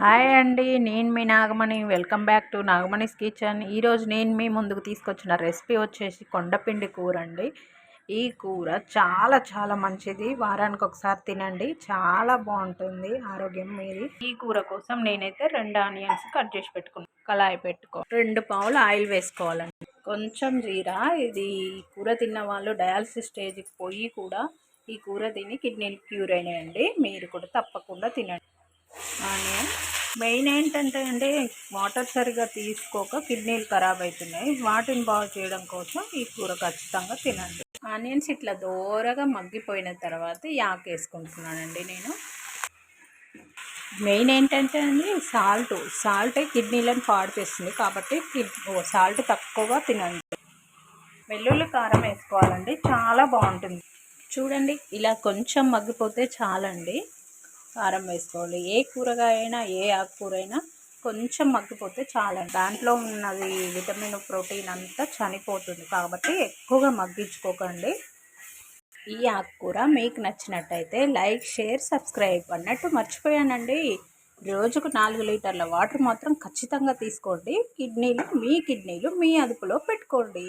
Hi అండి నేను మీ Nagamani. Welcome back to Nagamani's kitchen. ఈరోజు నేను మీ ముందుకు తీసుకొచ్చిన రెసిపీ వచ్చేసి కొండపిండి కూర అండి. ఈ కూర చాలా చాలా మంచిది. వారానికి ఒకసారి తినండి. చాలా బాగుంటుంది. ఆరోగ్యం మీది ఈ కూర కోసం నేనైతే రెండు ఆనియన్స్ కట్ చేసి పెట్టుకున్నాను కళాయి పెట్టుకో రెండు పావులు ఆయిల్ వేసుకోవాలండి. కొంచెం జీరా. ఇది కూర తిన్న వాళ్ళు డయాలసిస్ స్టేజ్కి పోయి కూడా ఈ కూర తిని కిడ్నీలు క్యూర్ అయినాయండి. మీరు కూడా తప్పకుండా తినండి. ఆనియన్ మెయిన్ ఏంటంటే అండి వాటర్ సరిగా తీసుకోక కిడ్నీలు ఖరాబ్ అవుతున్నాయి వాటిని బాగు చేయడం కోసం ఈ కూర ఖచ్చితంగా తినండి. ఆనియన్స్ ఇట్లా దూరగా మగ్గిపోయిన తర్వాత యాక్ వేసుకుంటున్నానండి నేను. మెయిన్ ఏంటంటే అండి సాల్ట్. సాల్ట్ కిడ్నీలను పాడు చేస్తుంది కాబట్టి సాల్ట్ తక్కువగా తినండి. వెల్లుల్లి కారం వేసుకోవాలండి చాలా బాగుంటుంది. చూడండి ఇలా కొంచెం మగ్గిపోతే చాలండి. కారం వేసుకోవాలి. ఏ కూరగాయ అయినా ఏ ఆకుకూర అయినా కొంచెం మగ్గిపోతే చాలా దాంట్లో ఉన్నది విటమిన్ ప్రోటీన్ అంతా చనిపోతుంది. కాబట్టి ఎక్కువగా మగ్గించుకోకండి. ఈ ఆకుకూర మీకు నచ్చినట్టయితే లైక్ షేర్ సబ్స్క్రైబ్ అన్నట్టు మర్చిపోయానండి. రోజుకు నాలుగు లీటర్ల వాటర్ మాత్రం ఖచ్చితంగా తీసుకోండి. కిడ్నీలు మీ కిడ్నీలు మీ అదుపులో పెట్టుకోండి.